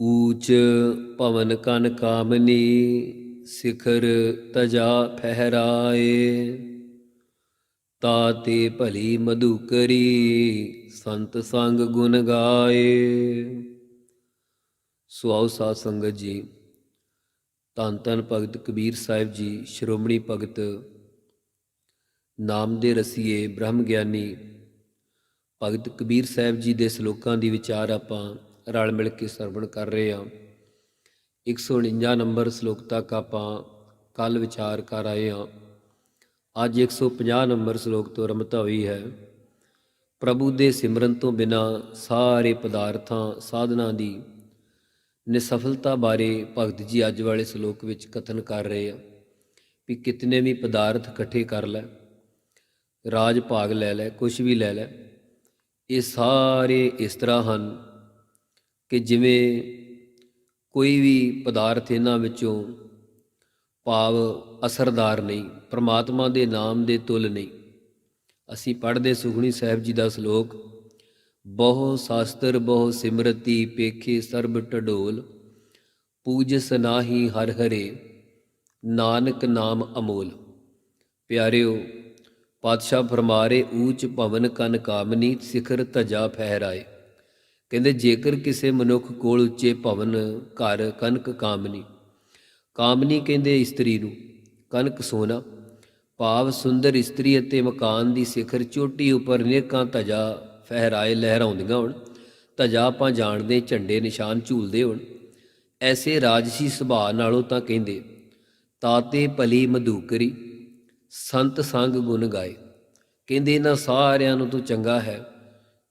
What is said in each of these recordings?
ਊਚ ਭਵਨ ਕਨ ਕਾਮਨੀ, ਸਿਖਰ ਤਜਾ ਫਹਿਰਾਏ। ਤਾਤੇ ਭਲੀ ਮਧੁਕਰੀ, ਸੰਤ ਸੰਗ ਗੁਣ ਗਾਏ। ਸੁਆਉ ਸਾਧ ਸੰਗਤ ਜੀ, ਧੰਨ ਧੰਨ ਭਗਤ ਕਬੀਰ ਸਾਹਿਬ ਜੀ, ਸ਼੍ਰੋਮਣੀ ਭਗਤ। ਨਾਮ ਦੇ ਰਸੀਏ ਬ੍ਰਹਮ ਗਿਆਨੀ। ਭਗਤ ਕਬੀਰ ਸਾਹਿਬ ਜੀ ਦੇ ਸ਼ਲੋਕਾਂ ਦੀ ਵਿਚਾਰ ਆਪਾਂ ਰਲ ਮਿਲ ਕੇ ਸਰਵਣ ਕਰ ਰਹੇ ਹਾਂ। 149 ਨੰਬਰ ਸ਼ਲੋਕ ਤੱਕ ਆਪਾਂ ਕੱਲ ਵਿਚਾਰ ਕਰ ਆਏ ਹਾਂ। ਅੱਜ 150 ਨੰਬਰ ਸ਼ਲੋਕ ਤੋਂ ਰਮਤਾ ਹੋਈ ਹੈ। ਪ੍ਰਭੂ ਦੇ ਸਿਮਰਨ ਤੋਂ ਬਿਨਾ ਸਾਰੇ ਪਦਾਰਥਾਂ, ਸਾਧਨਾ ਦੀ ਨਿਸਫਲਤਾ ਬਾਰੇ ਭਗਤ ਜੀ ਅੱਜ ਵਾਲੇ ਸ਼ਲੋਕ ਵਿੱਚ ਕਥਨ ਕਰ ਰਹੇ ਆ ਵੀ ਕਿਤਨੇ ਵੀ ਪਦਾਰਥ ਇਕੱਠੇ ਕਰ ਲੈ, ਰਾਜ ਭਾਗ ਲੈ ਲੈ ਕੁਝ ਵੀ ਲੈ ਲੈ, ਇਹ ਸਾਰੇ ਇਸ ਤਰ੍ਹਾਂ ਹਨ ਕਿ ਜਿਵੇਂ ਕੋਈ ਵੀ ਪਦਾਰਥ ਇਹਨਾਂ ਵਿੱਚੋਂ ਭਾਵ ਅਸਰਦਾਰ ਨਹੀਂ, ਪ੍ਰਮਾਤਮਾ ਦੇ ਨਾਮ ਦੇ ਤੁਲ ਨਹੀਂ। ਅਸੀਂ ਪੜ੍ਹਦੇ ਸੁਖਣੀ ਸਾਹਿਬ ਜੀ ਦਾ ਸ਼ਲੋਕ, ਬਹੁ ਸ਼ਾਸਤਰ ਬਹੁ ਸਿਮਰਤੀ ਪੇਖੇ ਸਰਬ ਢਡੋਲ ਪੂਜਸ ਨਾਹੀ ਹਰ ਹਰੇ, ਨਾਨਕ ਨਾਮ ਅਮੋਲ। ਪਿਆਰਿਓ, ਪਾਤਸ਼ਾਹ ਫਰਮਾਰੇ ਊਚ ਭਵਨ ਕਨ ਕਾਮਨੀ, ਸਿਖਰ ਤਜਾ ਫਹਿਰਾਏ। ਕਹਿੰਦੇ ਜੇਕਰ ਕਿਸੇ ਮਨੁੱਖ ਕੋਲ ਉੱਚੇ ਭਵਨ, ਘਰ ਕਨਕ ਕਾਮਨੀ ਕਾਮਨੀ ਕਹਿੰਦੇ ਇਸਤਰੀ ਨੂੰ ਕਨਕ ਸੋਨਾ, ਭਾਵ ਸੁੰਦਰ ਇਸਤਰੀ ਅਤੇ ਮਕਾਨ ਦੀ ਸਿਖਰ ਚੋਟੀ ਉੱਪਰ ਨੇਕਾਂ ਧਜਾ ਫਹਿਰਾਏ ਲਹਿਰਾਉਂਦੀਆਂ ਹੋਣ, ਧਜਾ ਆਪਾਂ ਜਾਣਦੇ, ਝੰਡੇ ਨਿਸ਼ਾਨ ਝੂਲਦੇ ਹੋਣ, ਐਸੇ ਰਾਜਸੀ ਸੁਭਾਅ ਨਾਲੋਂ ਤਾਂ ਕਹਿੰਦੇ, ਤਾਤੇ ਭਲੀ ਮਧੂਕਰੀ, ਸੰਤ ਸੰਗ ਗੁਣ ਗਾਏ। ਕਹਿੰਦੇ ਇਹਨਾਂ ਸਾਰਿਆਂ ਨੂੰ ਤੋਂ ਚੰਗਾ ਹੈ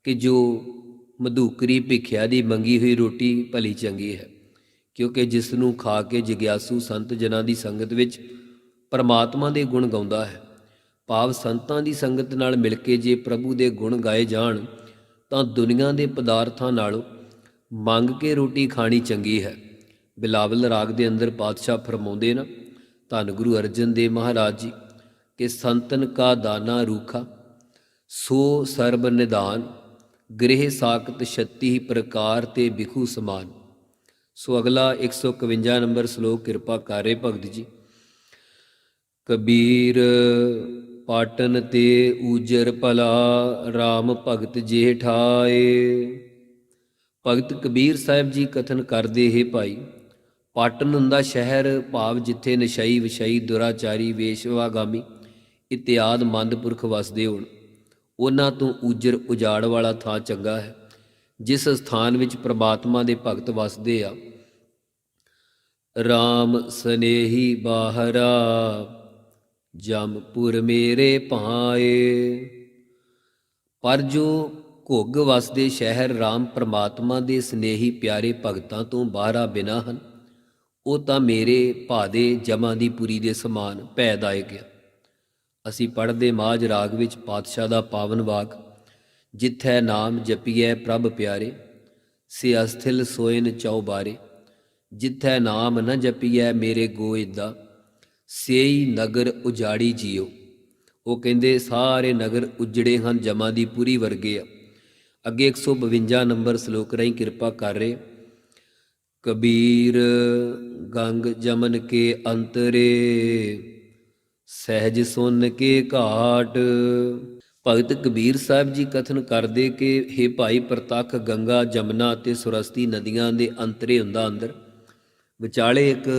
ਕਿ ਜੋ ਮਧੂਕਰੀ ਭਿਖਿਆ ਦੀ ਮੰਗੀ ਹੋਈ ਰੋਟੀ ਭਲੀ ਚੰਗੀ ਹੈ, ਕਿਉਂਕਿ ਜਿਸ ਨੂੰ ਖਾ ਕੇ ਜਿਗਿਆਸੂ ਸੰਤ ਜਨਾਂ ਦੀ ਸੰਗਤ ਵਿੱਚ ਪਰਮਾਤਮਾ ਦੇ ਗੁਣ ਗਾਉਂਦਾ ਹੈ। ਭਾਵ ਸੰਤਾਂ ਦੀ ਸੰਗਤ ਨਾਲ ਮਿਲ ਕੇ ਜੇ ਪ੍ਰਭੂ ਦੇ ਗੁਣ ਗਾਏ ਜਾਣ, ਤਾਂ ਦੁਨੀਆ ਦੇ ਪਦਾਰਥਾਂ ਨਾਲੋਂ ਮੰਗ ਕੇ ਰੋਟੀ ਖਾਣੀ ਚੰਗੀ ਹੈ। ਬਿਲਾਵਲ ਰਾਗ ਦੇ ਅੰਦਰ ਪਾਤਸ਼ਾਹ ਫਰਮਾਉਂਦੇ ਨਾ, ਧੰਨ ਗੁਰੂ ਅਰਜਨ ਦੇਵ ਮਹਾਰਾਜ ਜੀ, ਕਿ ਸੰਤਨ ਕਾ ਦਾਨਾ ਰੂਖਾ, ਸੋ ਸਰਬ ਨਿਦਾਨ ਗ੍ਰਹਿ ਸਾਖਤ 36 ਪ੍ਰਕਾਰ ਤੇ ਬਿਖੂ ਸਮਾਨ। ਸੋ ਅਗਲਾ 151 ਨੰਬਰ ਸ਼ਲੋਕ ਕਿਰਪਾ ਕਰੇ ਭਗਤ ਜੀ। ਕਬੀਰ ਪਾਟਨ ਤੇ ਊਜਰ ਭਲਾ RAM ਭਗਤ ਜੇ ਠਾਏ। ਭਗਤ ਕਬੀਰ ਸਾਹਿਬ ਜੀ ਕਥਨ ਕਰਦੇ, ਹੈ ਭਾਈ, ਪਾਟਨ ਹੁੰਦਾ ਸ਼ਹਿਰ ਭਾਵ ਜਿੱਥੇ ਨਸ਼ਈ ਵਿਸ਼ਈ ਦੁਰਾਚਾਰੀ ਵੇਸ਼ਵਾਗਾਮੀ ਇਤਿਆਦ ਮੰਦਪੁਰਖ ਵਸਦੇ ਹੋਣ। ਉਹਨਾਂ ਤੋਂ ਊਜਰ ਉਜਾੜ ਵਾਲਾ ਥਾਂ ਚੰਗਾ ਹੈ, ਜਿਸ ਸਥਾਨ ਵਿੱਚ ਪ੍ਰਮਾਤਮਾ ਦੇ ਭਗਤ ਵਸਦੇ ਆ। RAM ਸਨੇਹੀ ਬਾਹਰਾ ਜਮਪੁਰ ਮੇਰੇ ਭਾਏ। ਪਰ ਜੋ ਘੁੱਗ ਵਸਦੇ ਸ਼ਹਿਰ RAM ਪ੍ਰਮਾਤਮਾ ਦੇ ਸਨੇਹੀ ਪਿਆਰੇ ਭਗਤਾਂ ਤੋਂ ਬਾਹਰਾ ਬਿਨਾ ਹਨ, ਉਹ ਤਾਂ ਮੇਰੇ ਭਾਦੇ ਜਮਾਂ ਦੀ ਪੁਰੀ ਦੇ ਸਮਾਨ ਭੈਦਾਇਕ ਆ। ਅਸੀਂ ਪੜ੍ਹਦੇ ਮਾਜ ਰਾਗ ਵਿੱਚ ਪਾਤਸ਼ਾਹ ਦਾ ਪਾਵਨ ਵਾਕ, ਜਿੱਥੈ ਨਾਮ ਜਪੀਐ ਪ੍ਰਭ ਪਿਆਰੇ, ਸੇ ਅਸਥਿਲ ਸੋਇਨ ਚਉਬਾਰੇ ਜਿੱਥੈ ਨਾਮ ਨ ਜਪੀਐ ਮੇਰੇ ਗੋਇਦਾ, ਸੇਈ ਨਗਰ ਉਜਾੜੀ ਜਿਉ ਉਹ ਕਹਿੰਦੇ, ਸਾਰੇ ਨਗਰ ਉਜੜੇ ਹਨ, ਜਮਾਂ ਦੀ ਪੂਰੀ ਵਰਗੇ ਆ। ਅੱਗੇ 152 ਨੰਬਰ ਸ਼ਲੋਕ ਰਾਹੀਂ ਕਿਰਪਾ ਕਰ ਰਹੇ। ਕਬੀਰ ਗੰਗ ਜਮਨ ਕੇ ਅੰਤਰੇ ਸਹਿਜ ਸੁਨ ਕੇ ਘਾਟ। ਭਗਤ ਕਬੀਰ ਸਾਹਿਬ ਜੀ ਕਥਨ ਕਰਦੇ ਕਿ हे ਭਾਈ ਪ੍ਰਤੱਖ ਗੰਗਾ ਜਮਨਾ ਅਤੇ ਸੁਰਸਤੀ ਨਦੀਆਂ ਦੇ ਅੰਤਰੇ ਹੁੰਦਾ ਅੰਦਰ। ਵਿਚਾਲੇ ਇੱਕ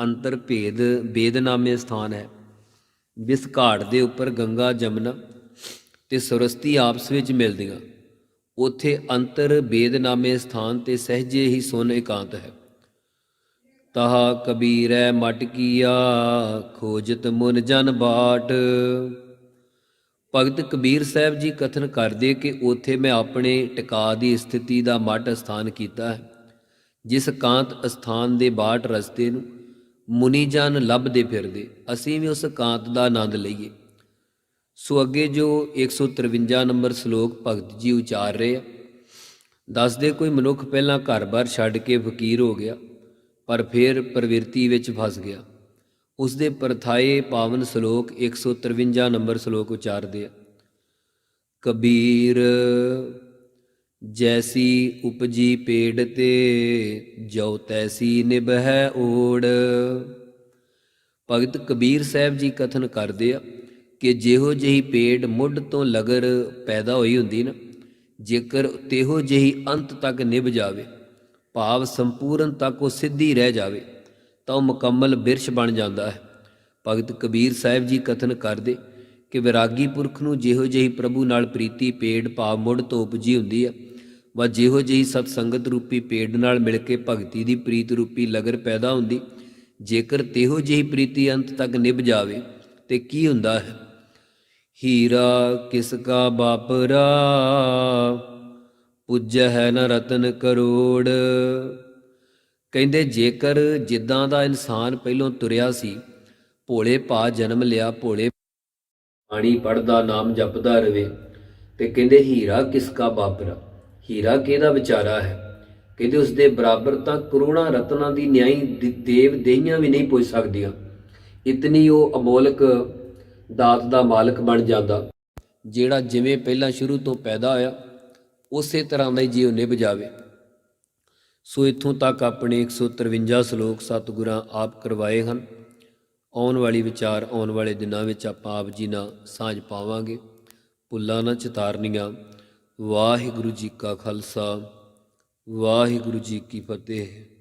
ਅੰਤਰ ਭੇਦ ਬੇਦਨਾਮੇ ਸਥਾਨ ਹੈ। ਜਿਸ ਘਾਟ ਦੇ ਉੱਪਰ ਗੰਗਾ ਜਮਨਾ ਤੇ ਸੁਰਸਤੀ ਆਪਸ ਵਿੱਚ ਮਿਲਦੀਆਂ। ਉਥੇ ਅੰਤਰ ਬੇਦਨਾਮੇ ਸਥਾਨ ਤੇ ਸਹਿਜੇ ਹੀ ਸੁਨ ਇਕਾਂਤ ਹੈ। ਤਹਾ ਕਬੀਰੈ ਮਟ ਕੀਆ, ਖੋਜਤ ਮੁਨ ਜਨ ਬਾਟ। ਭਗਤ ਕਬੀਰ ਸਾਹਿਬ ਜੀ ਕਥਨ ਕਰਦੇ ਕਿ ਉਥੇ ਮੈਂ ਆਪਣੇ ਟਿਕਾ ਦੀ ਸਥਿਤੀ ਦਾ ਮਟ ਸਥਾਨ ਕੀਤਾ ਹੈ, ਜਿਸ ਕਾਂਤ ਅਸਥਾਨ ਦੇ ਬਾਟ ਰਸਤੇ ਨੂੰ ਮੁਨੀ ਜਨ ਲੱਭਦੇ ਫਿਰਦੇ, ਅਸੀਂ ਵੀ ਉਸ ਕਾਂਤ ਦਾ ਆਨੰਦ ਲਈਏ। ਸੋ ਅੱਗੇ ਜੋ 153 ਨੰਬਰ ਸ਼ਲੋਕ ਭਗਤ ਜੀ ਉਚਾਰ ਰਹੇ ਆ, ਦੱਸਦੇ ਕੋਈ ਮਨੁੱਖ ਪਹਿਲਾਂ ਘਰ-ਬਾਰ ਛੱਡ ਕੇ ਫਕੀਰ ਹੋ ਗਿਆ ਪਰ ਫਿਰ ਪ੍ਰਵਿਰਤੀ ਵਿੱਚ ਫਸ ਗਿਆ। ਉਸ ਦੇ ਪਰਥਾਏ ਪਾਵਨ ਸ਼ਲੋਕ 153 ਨੰਬਰ ਸ਼ਲੋਕ ਉਚਾਰਦੇ ਆ। ਕਬੀਰ, ਜੈਸੀ ਉਪਜੀ ਪੇੜ ਤੇ ਜੋ ਤੈਸੀ ਨਿਭੈ ਓੜ। ਭਗਤ ਕਬੀਰ ਸਾਹਿਬ ਜੀ ਕਥਨ ਕਰਦੇ ਆ ਕਿ ਜਿਹੋ ਜਿਹੀ ਪੇੜ ਮੁੱਢ ਤੋਂ ਲਗਰ ਪੈਦਾ ਹੋਈ ਹੁੰਦੀ ਨਾ, ਜੇਕਰ ਤੇਹੋ ਜਿਹੀ ਅੰਤ ਤੱਕ ਨਿਭ ਜਾਵੇ ਭਾਵ ਸੰਪੂਰਨ ਤੱਕ ਉਹ ਸਿੱਧੀ ਰਹਿ ਜਾਵੇ, ਤਾਂ ਉਹ ਮੁਕੰਮਲ ਬਿਰਸ਼ ਬਣ ਜਾਂਦਾ ਹੈ। ਭਗਤ ਕਬੀਰ ਸਾਹਿਬ ਜੀ ਕਥਨ ਕਰਦੇ ਕਿ ਵਿਰਾਗੀ ਪੁਰਖ ਨੂੰ ਜਿਹੋ ਜਿਹੀ ਪ੍ਰਭੂ ਨਾਲ ਪ੍ਰੀਤੀ ਪੇੜ ਭਾਵ ਮੁੜ ਤੋਂ ਉਪਜੀ ਹੁੰਦੀ ਹੈ, ਵਾ ਜਿਹੋ ਜਿਹੀ ਸਤ ਸੰਗਤ ਰੂਪੀ ਪੇੜ ਨਾਲ ਮਿਲ ਕੇ ਭਗਤੀ ਦੀ ਪ੍ਰੀਤ ਰੂਪੀ ਲਗਰ ਪੈਦਾ ਹੁੰਦੀ, ਜੇਕਰ ਤੇਹੋ ਜਿਹੀ ਪ੍ਰੀਤੀ ਅੰਤ ਤੱਕ ਨਿਭ ਜਾਵੇ, ਤੇ ਕੀ ਹੁੰਦਾ ਹੈ? ਹੀਰਾ ਕਿਸ ਕਾ ਬਾਪਰਾ ਪੁੱਜ ਹੈ ਨਾ ਰਤਨ ਕਰੋੜ। ਕਹਿੰਦੇ ਜੇਕਰ ਜਿੱਦਾਂ ਦਾ ਇਨਸਾਨ ਪਹਿਲੋਂ ਤੁਰਿਆ ਸੀ, ਭੋਲੇ ਭਾ ਜਨਮ ਲਿਆ, ਭੋਲੇ ਬਾਣੀ ਪੜਦਾ ਨਾਮ ਜਪਦਾ ਰਵੇ, ਤੇ ਕਹਿੰਦੇ ਹੀਰਾ ਕਿਸਕਾ ਬਾਪਰਾ? ਹੀਰਾ ਕਿਹਦਾ ਵਿਚਾਰਾ ਹੈ? ਕਹਿੰਦੇ ਉਸ ਦੇ ਬਰਾਬਰ ਤਾਂ ਕਰੋੜਾਂ ਰਤਨਾਂ ਦੀ ਨਿਆਈ ਦੇਵ ਦੇਹੀਆਂ ਵੀ ਨਹੀਂ ਪੁੱਜ ਸਕਦੀਆਂ। ਇਤਨੀ ਉਹ ਅਮੋਲਕ ਦਾਤ ਦਾ ਮਾਲਕ ਬਣ ਜਾਂਦਾ, ਜਿਹੜਾ ਜਿਵੇਂ ਪਹਿਲਾਂ ਸ਼ੁਰੂ ਤੋਂ ਪੈਦਾ ਹੋਇਆ ਉਸੇ ਤਰ੍ਹਾਂ ਦਾ ਹੀ ਜੀਵ ਨਿਭ ਜਾਵੇ। ਸੋ ਇੱਥੋਂ ਤੱਕ ਆਪਣੇ 153 ਸ਼ਲੋਕ ਸਤਿਗੁਰਾਂ ਆਪ ਕਰਵਾਏ ਹਨ। ਆਉਣ ਵਾਲੀ ਵਿਚਾਰ ਆਉਣ ਵਾਲੇ ਦਿਨਾਂ ਵਿੱਚ ਆਪਾਂ ਆਪ ਜੀ ਨਾਲ ਸਾਂਝ ਪਾਵਾਂਗੇ। ਭੁੱਲਾਂ ਨਾ ਚਿਤਾਰਨੀਆਂ। ਵਾਹਿਗੁਰੂ ਜੀ ਕਾ ਖਾਲਸਾ। ਵਾਹਿਗੁਰੂ ਜੀ ਕੀ ਫਤਿਹ।